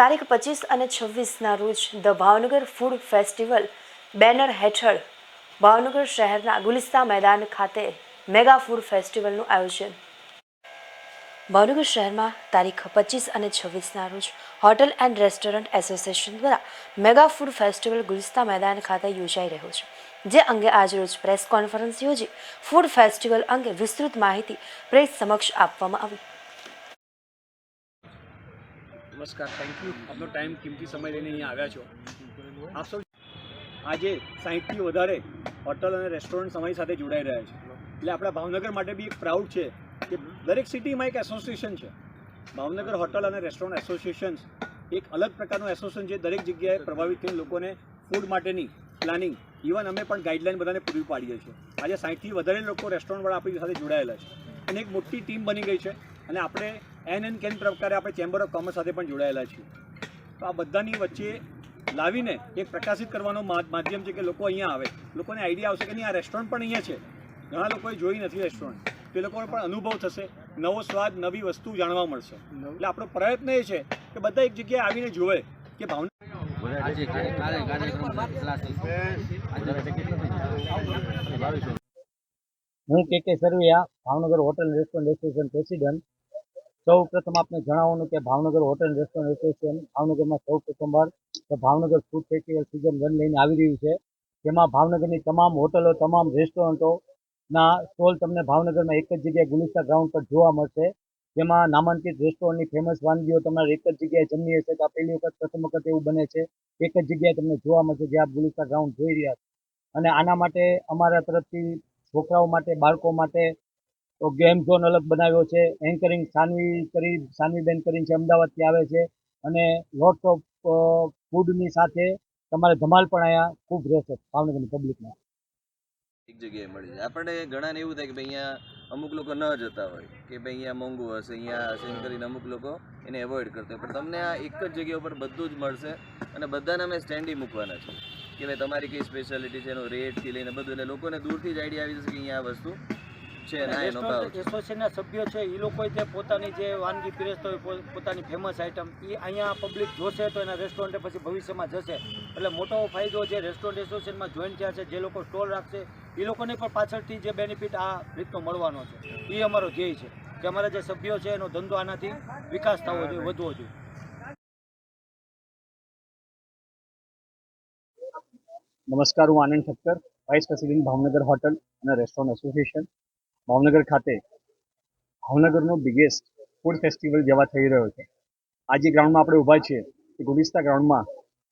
તારીખ પચીસ અને છવ્વીસના રોજ the Bhavnagar food festival banner હેઠળ ભાવનગર શહેરના ગુલિસ્તા મેદાન ખાતે મેગા ફૂડ ફેસ્ટિવલનું આયોજન. ભાવનગર શહેરમાં તારીખ પચીસ અને છવ્વીસના રોજ હોટલ એન્ડ રેસ્ટોરન્ટ એસોસિએશન દ્વારા મેગા ફૂડ ફેસ્ટિવલ ગુલિસ્તા મેદાન ખાતે યોજાઈ રહ્યો છે, જે અંગે આજરોજ પ્રેસ કોન્ફરન્સ યોજી ફૂડ ફેસ્ટિવલ અંગે વિસ્તૃત માહિતી પ્રેસ સમક્ષ આપવામાં આવી. નમસ્કાર થેન્ક યુ આપનો ટાઈમ કિંમતી સમય લઈને અહીંયા આવ્યા છો. આપ સૌ આજે સાહીઠથી વધારે હોટલ અને રેસ્ટોરન્ટ સમય સાથે જોડાઈ રહ્યા છે. એટલે આપણા ભાવનગર માટે બી પ્રાઉડ છે કે દરેક સિટીમાં એક એસોસિએશન છે. ભાવનગર હોટલ અને રેસ્ટોરન્ટ એસોસિએશન એક અલગ પ્રકારનું એસોસિએશન છે દરેક જગ્યાએ પ્રભાવિત થઈને લોકોને ફૂડ માટેની પ્લાનિંગ ઇવન અમે પણ ગાઈડલાઈન બધાને પૂરી પાડીએ છીએ. આજે સાહીઠથી વધારે લોકો રેસ્ટોરન્ટવાળા આપણી સાથે જોડાયેલા છે. અને એક મોટી ટીમ બની ગઈ છે. અને આપણે એન એન કેન પ્રકારે આપણે ચેમ્બર ઓફ કોમર્સ સાથે પણ જોડાયેલા છીએ. તો આ બધાની વચ્ચે લાવીને એક પ્રકાશિત કરવાનો માધ્યમ છે કે લોકો અહીંયા આવે. લોકોને આઈડિયા આવશે કે નહીં આ રેસ્ટોરન્ટ પણ અહીંયા છે. ઘણા લોકોએ જોઈ નથી રેસ્ટોરન્ટ તો એ લોકોને પણ અનુભવ થશે. નવો સ્વાદ નવી વસ્તુ જાણવા મળશે. એટલે આપણો પ્રયત્ન એ છે કે બધા એક જગ્યાએ આવીને જોવે કે ક્લાસીસ હું K K Sarvaiya Bhavnagar hotel restaurant association president સૌ પ્રથમ આપને જણાવવાનું કે ભાવનગર હોટેલ રેસ્ટોરન્ટ એસોસિએશન ભાવનગરમાં સૌ પ્રથમવાર Bhavnagar food festival season one લઈને આવી રહ્યું છે. જેમાં ભાવનગરની તમામ હોટલો, તમામ રેસ્ટોરન્ટોના સ્ટોલ તમને ભાવનગરમાં એક જ જગ્યાએ ગુલિસ્તા ગ્રાઉન્ડ પર જોવા મળશે. જેમાં નામાંકિત રેસ્ટોરન્ટની ફેમસ વાનગીઓ તમારે એક જ જગ્યાએ જમવી હશે તો આ પહેલી વખત, પ્રથમ વખત એવું બને છે. એક જ જગ્યાએ તમને જોવા મળશે જે આપ ગુલિસ્તા ગ્રાઉન્ડ જોઈ રહ્યા છો. અને આના માટે અમારા તરફથી છોકરાઓ માટે, બાળકો માટે તો ગેમ ઝોન અલગ બનાવ્યો છે. એન્કરિંગ સાનવી કરી, સાનવીબેન કરીને છે અમદાવાદથી આવે છે. અને લોટ્સ ઓફ ફૂડની સાથે તમારે ધમાલ પણ અહીંયા ખૂબ રહેશે, ભાવનગરની પબ્લિકમાં એક જગ્યાએ મળી જાય. આપણે ઘણાને એવું થાય કે ભાઈ અહીંયા અમુક લોકો ન જતા હોય, કે ભાઈ અહીંયા મોંઘું હશે, અહીંયા હશે એમ કરીને અમુક લોકો એને એવોઇડ કરતા હોય. પણ તમને આ એક જ જગ્યા ઉપર બધું જ મળશે અને બધાને અમે સ્ટેન્ડી મૂકવાના છે કે ભાઈ તમારી કઈ સ્પેશિયાલિટી છે, એનો રેટથી લઈને બધું. એટલે લોકોને દૂરથી જ આઈડિયા આવી જશે કે અહીંયા આ વસ્તુ છે એસોસિએશનના સભ્યો છે એ લોકો તે પોતાની જે વાનગી પીરસતો હોય પોતાની ફેમસ આઇટમ એ અહીંયા પબ્લિક જોશે તો એના રેસ્ટોરન્ટે પછી ભવિષ્યમાં જશે. એટલે મોટો ફાયદો જે રેસ્ટોરન્ટ એસોસિએશનમાં જોઈન થયા છે જે લોકો સ્ટોલ રાખશે એ લોકોને પણ પાછળથી જે બેનિફિટ આ રીતનો મળવાનો છે. એ અમારો ધ્યેય છે કે અમારા જે સભ્યો છે એનો ધંધો આનાથી વિકાસ થવો જોઈએ વધવો જોઈએ. નમસ્કાર હું Anand Thakkar vice president Bhavnagar hotel અને રેસ્ટોરન્ટ એસોસિએશન ભાવનગર ખાતે ભાવનગરનો બિગેસ્ટ ફૂડ ફેસ્ટિવલ જેવા થઈ રહ્યો છે. આજે ગ્રાઉન્ડમાં આપણે ઊભા છીએ એ ગુલિસ્તા ગ્રાઉન્ડમાં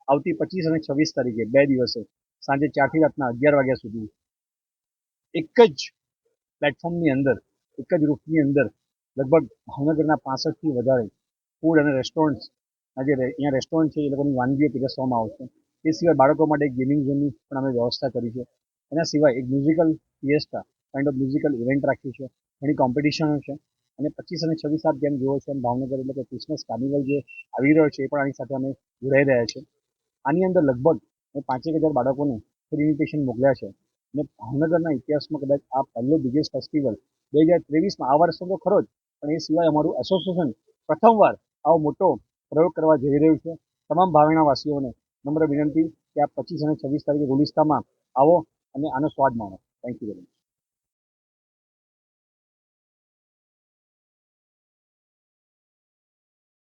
આવતી પચીસ અને છવ્વીસ તારીખે બે દિવસે સાંજે ચારથી રાતના અગિયાર વાગ્યા સુધી એક જ પ્લેટફોર્મની અંદર, એક જ રૂફની અંદર લગભગ ભાવનગરના પાસઠથી વધારે ફૂડ અને રેસ્ટોરન્ટ્સ આજે અહીંયા રેસ્ટોરન્ટ છે એ લોકોની વાનગીઓ પીરસવામાં આવશે. એ સિવાય બાળકો માટે ગેમિંગ ઝોનની પણ અમે વ્યવસ્થા કરી છે. એના સિવાય એક musical fiesta kind of musical event રાખી છે, ઘણી કોમ્પિટિશનો છે. અને પચીસ અને છવ્વીસ સાત જેમ જુઓ છો એમ ભાવનગર એટલે કે ક્રિસમસ કાર્નિવલ જે આવી રહ્યો છે એ પણ આની સાથે અમે જોડાઈ રહ્યા છે આની અંદર લગભગ મેં પાંચેક હજાર બાળકોને ફ્રી ઇન્વિટેશન મોકલ્યા છે. અને ભાવનગરના ઇતિહાસમાં કદાચ આ પહેલો બિગેસ્ટ ફેસ્ટિવલ બે હજાર ત્રેવીસમાં આ વર્ષનો તો ખરો જ, પણ એ સિવાય અમારું એસોસિએશન પ્રથમવાર આવો મોટો પ્રયોગ કરવા જઈ રહ્યું છે. તમામ ભાવેણાવાસીઓને નમ્ર વિનંતી કે આ પચીસ અને છવ્વીસ તારીખે ગુલિસ્તામાં આવો અને આનો સ્વાદ માણો. થેન્ક યુ વેરી મચ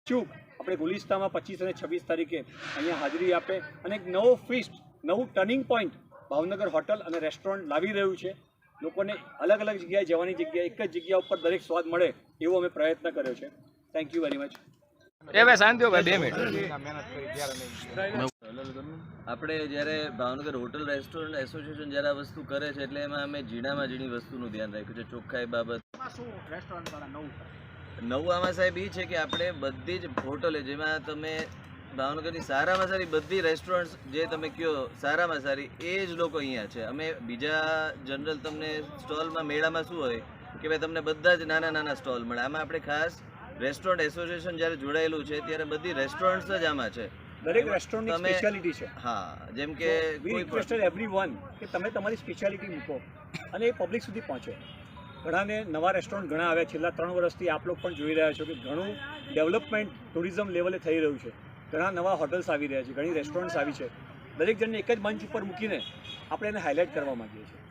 ચૂક આપણે ગુલિસ્તામાં પચીસ અને છવ્વીસ તારીખે અહીંયા હાજરી આપે અને એક નવો ફિસ્ટ નવું ટર્નિંગ પોઈન્ટ ભાવનગર હોટલ અને રેસ્ટોરન્ટ લાવી રહ્યું છે. લોકોને અલગ અલગ જગ્યાએ જવાની જગ્યાએ એક જ જગ્યા ઉપર દરેક સ્વાદ મળે એવો અમે પ્રયત્ન કર્યો છે. થેન્ક યુ વેરી મચ આપણે જ્યારે ભાવનગર હોટલ રેસ્ટોરન્ટ એસોસિએશન જ્યારે આ વસ્તુ કરે છે એટલે એમાં અમે ઝીણામાં ઝીણી વસ્તુનું ધ્યાન રાખ્યું છે. ચોખ્ખાઈ બાબત. નવું આમાં સાહેબ એ છે કે આપણે બધી જ હોટલે જેમાં તમે ભાવનગરની સારામાં સારી બધી રેસ્ટોરન્ટ જે તમે કયો સારામાં સારી એ જ લોકો અહીંયા છે. અમે બીજા જનરલ તમને સ્ટોલમાં મેળામાં શું હોય કે ભાઈ તમને બધા જ નાના નાના સ્ટોલ મળે. આમાં આપણે ખાસ રેસ્ટોરન્ટ એસોસિએશન જ્યારે જોડાયેલું છે ત્યારે બધી રેસ્ટોરન્ટ્સ જ આમાં છે. દરેક રેસ્ટોરન્ટની સ્પેશિયાલિટી છે. હા જેમ કે વી રિક્વેસ્ટેડ એવરી વન કે તમે તમારી સ્પેશિયાલિટી મૂકો અને એ પબ્લિક સુધી પહોંચે. ઘણાને નવા રેસ્ટોરન્ટ ઘણા આવ્યા. છેલ્લા ત્રણ વર્ષથી આપ લોકો પણ જોઈ રહ્યા છો કે ઘણું ડેવલપમેન્ટ ટુરિઝમ લેવલે થઈ રહ્યું છે. ઘણા નવા હોટલ્સ આવી રહ્યા છે, ઘણી રેસ્ટોરન્ટ્સ આવી છે. દરેક જણને એક જ મંચ ઉપર મૂકીને આપણે એને હાઇલાઇટ કરવા માગીએ છીએ.